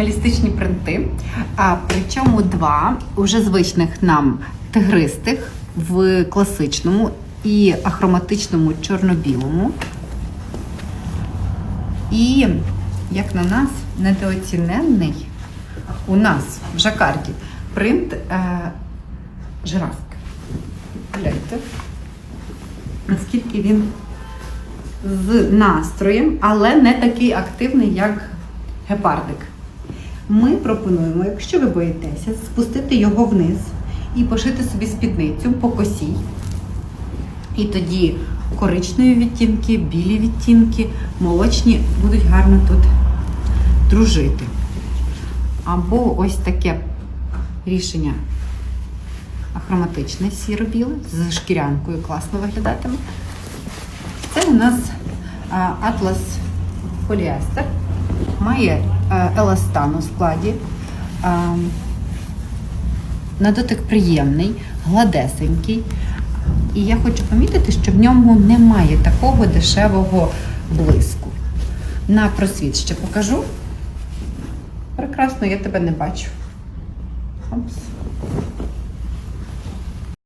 мінімалістичні принти. А причому два уже звичних нам тигристих в класичному і ахроматичному чорно-білому. І, як на нас, недооціненний у нас в жакарді принт е, жирафки. Гляньте, наскільки він з настроєм, але не такий активний, як гепардик. Ми пропонуємо, якщо ви боїтеся, спустити його вниз і пошити собі спідницю по косі. І тоді коричневі відтінки, білі відтінки, молочні будуть гарно тут дружити. Або ось таке рішення ахроматичне сіро-біле з шкірянкою класно виглядатиме. Це у нас атлас поліестер. Має е, еластан у складі. А, на дотик приємний, гладесенький. І я хочу помітити, що в ньому немає такого дешевого блиску. На просвіт ще покажу. Прекрасно, я тебе не бачу. Опс.